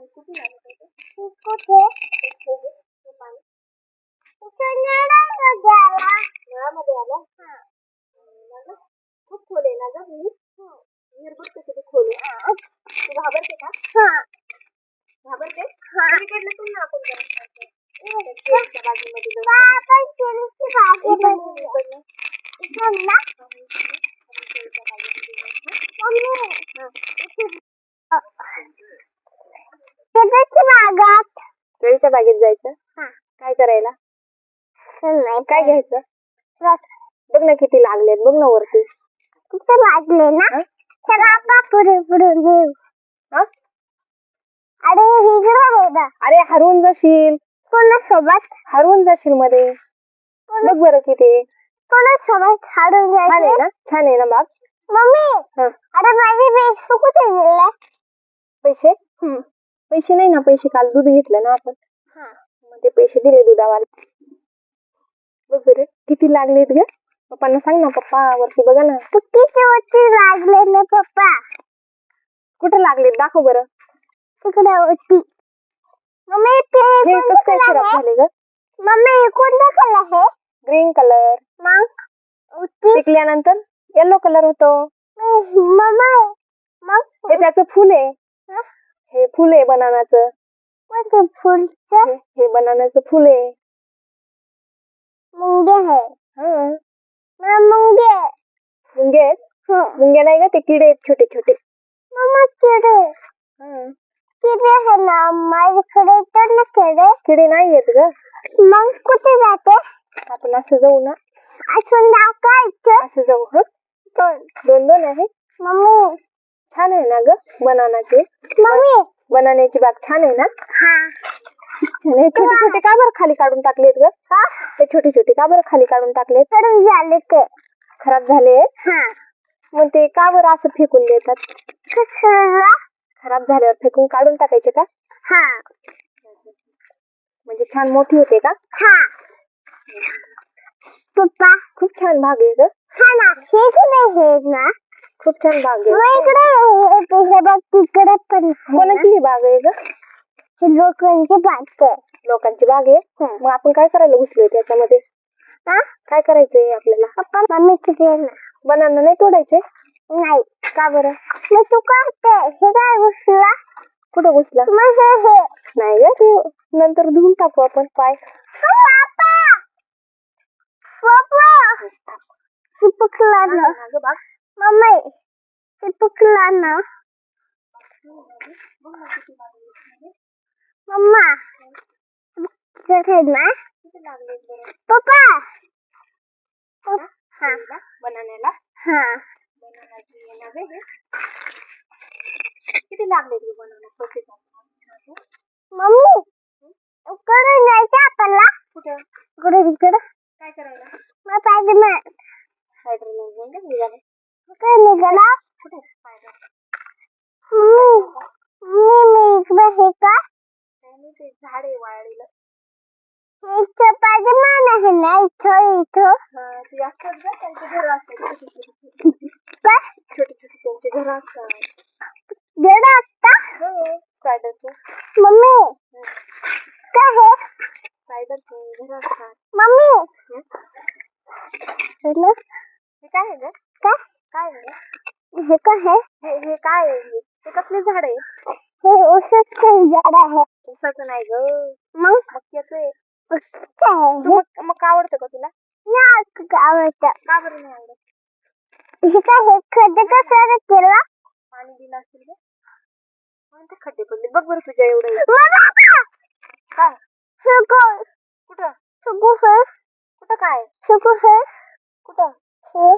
आणि किती लागत होते कुठे नळामध्ये आलं हा खूप खोल आहे ना ग विहीर विहीर बघ कशी ती खोल आहे तू घाबरते का घाबरते इकडनं तू ना आपण जरा खेळतो. केळीच्या इकडनं. केळीच्या बागेत जायचं? काय करायला? काय घ्यायचं? बघ ना किती लागलेत बघ ना वरती. लागले ना? हं? पुढे पुढे घेऊ हा? अरे अरे हरवून जाशील. कोणासोबत? हरवून जाशील मध्ये. बघ बरं किती. कोणासोबत हाडून छान आहे जायचे ना? छान आहे ना बाग? मम्मी हं. अरे माझे बेस कुठे गेले? पैसे? पैसे नाही ना पैसे काल दूध घेतलं ना आपण. मग ते पैसे दिले दुधावाला. बघ बरं किती लागलेत ग? पप्पांना सांग ना पप्पा वरती बघा ना. किती वरती लागले ना पप्पा? कुठे लागलेत? दाखव बरं. तिकडे होती मम्मी ते हे कोणतं कसं काय color खराब आहे? झाले ग? मम्मी हे कोणतं कलर आहे? Green colour. मग? होती पिकल्यानंतर येलो कलर होतो. मम्मा मग? हे त्याचं फुल आहे. हं? हे फुल आहे बनानाचं. फुलचं? हे हे बनानाचं फुल आहे. मुंगे आहे. हा. मग मुंगे. मुंगे आहेत? हं. मुंगे नाही का? ते किडे आहेत छोटे छोटे. मम्मा किडे. हा. किडे आहे ना माझ्याकडे तर ना किडे. किडे नाही आहेत ग. मग कुठे जाते? आपण असं जाऊ ना. असून दाखवायचं असं जाऊ हा. दोन. दोन दोन आहे. मम्मी. छान आहे ना ग बनानाचे? मम्मी! बनाण्याची बाग छान आहे ना? हा. छान आहे. छोटे छोटे का बरं खाली काढून टाकलेत ग? हा. ते छोटे छोटे का बरं खाली काढून टाकलेत? करून झाले ते. खराब झाले हा. मग ते का बरं असं फेकून देतात? खराब झाल्यावर फेकून काढून टाकायचे का? हा. म्हणजे छान मोठी होते का? हा. पप्पा? खूप छान बाग आहे ग. हा ना. हे हे ना? खूप छान बाग आहे हे हे बघ तिकडे पण. कोणाची ही बाग आहे ग हे लोकांची बात आहे लोकांची बाग आहे हं. मग आपण काय करायला घुसलोय त्याच्यामध्ये हा काय करायचंय आपल्याला पप्पा मम्मी किती आहे ना बनाना नाही तोडायचे नाही का बरं मग तू काय ते हे काय घुसला कुठं घुसला हे हे नाही ग ते नंतर धुवून टाकू आपण पाय पापा पापा चिपकला ना अगं बाग मम्मी चिपकला ना मम्मा चिपकत ना किती लागले बरं पप्पा हा बनाण्याला हा बनानाची हे नव्हे हे. किती लागले ग बनाना छोटे मम्मी कडे जायचं आपल्याला कुठं इकडे तिकडे काय करायला मग पाहिजे मग स्पायडर नाही जाऊन का निघाले इकडे निघाला कुठे स्पायडर मम्मी मी मी इकडे हे का नाही ते झाड आहे वाळलेलं हे इथं पाहिजे मान आहे ना इथं. हा, ते असतात त्यांचे घर असतात छोटे छोटे काय छोटे छोटे त्यांचे घर असतात आता? हो स्पायडरचे मम्मी. काय हे? स्पायडरचे घर असतात मम्मी. हं? हे काय? आहे ग काय काय आहे? हे? काय आहे हे हे काय आहे हे? कसले झाड आहे? हे ऊसाचं झाड आहे उसाचं नाही ग. मग? मक्याचं आहे. मग मग आवडतं का तुला? नाक आवडतं का बरं नाही आवडत हे काय हे खड्डे कसं केला पाणी दिलं असेल ग कोणते खड्डे पडले बघ बरं तुझ्या एवढं काय कुठं सुको हे कुठं काय सुको हे कुठं हे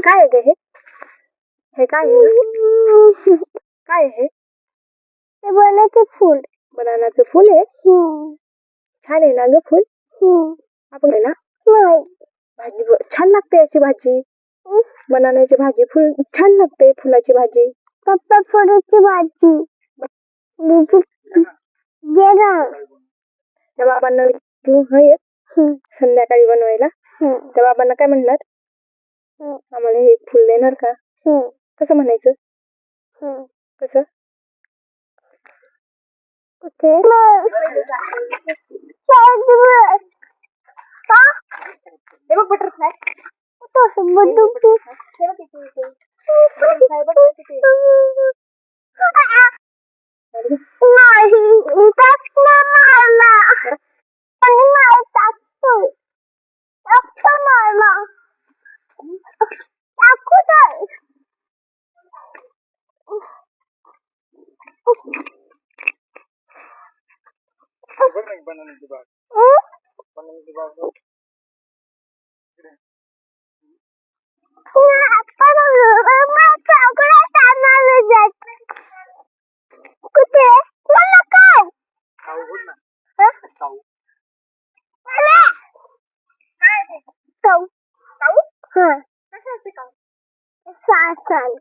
काय ग हे हे काय? काय हे ते बनाचं फूल बनानाचं फुल आहे. हम्म छान आहे ना ग फुल? हम्म आपण आहे ना भाजी छान लागते याची भाजी. बनानाची भाजी फुल छान लागते फुलाची भाजी. पप्पा फुलाची भाजी. त्या बाबांना हा संध्याकाळी बनवायला. त्या बाबांना काय म्हणणार? आम्हाला हे फुल देणार का? कसं म्हणायचं. कसं? कुठे साईडवर. का? हे बघ बटरफ्लाय कुठं बंदूक? हे बघ किती इथे. बटरफ्लाय बटरफ्लाय किती नाही टाकतो मारला आणि मला टाकतो टाकतो मारला टाकू दे बनानाची बाग हं? बनानाची बाग कुठे मला काय खाऊ बोल ना खाऊ खाऊ कशा असते खाऊ सासन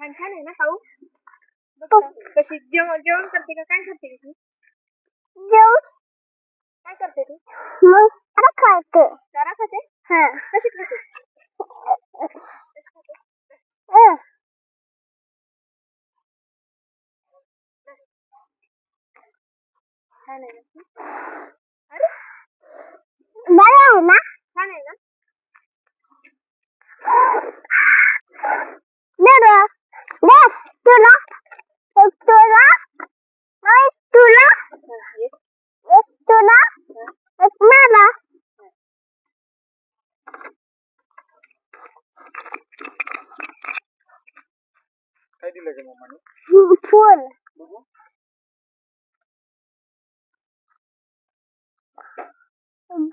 छान छान आहे ना खाऊ कशी जेवण जेवण करते का काय करते तू जेवण काय करते तू? मग आता खाते चारा खाते? हं. कशी खाते? हं. छान आहे ना अरे. बरं आहे ना? छान आहे ना दे दे तुला एक तुला मग एक तुला हा, एक. एक तुला एक मला काय दिलं का मम्माने फुल बघू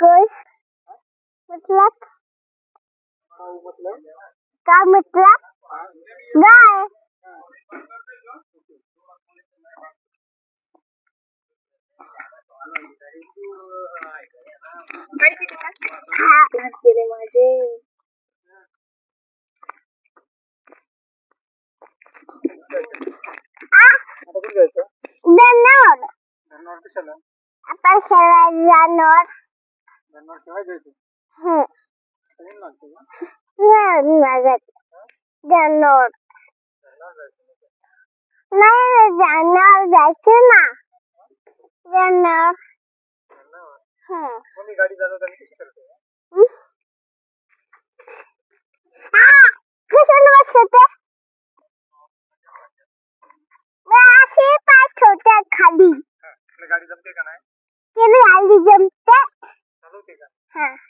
गोश मतलब? म्हटलं का मतलब. गाय. माझे आता खेळायला जाणार. धनवार केव्हा जायचं हं. ट्रेन लागते का नाही लागत 哈。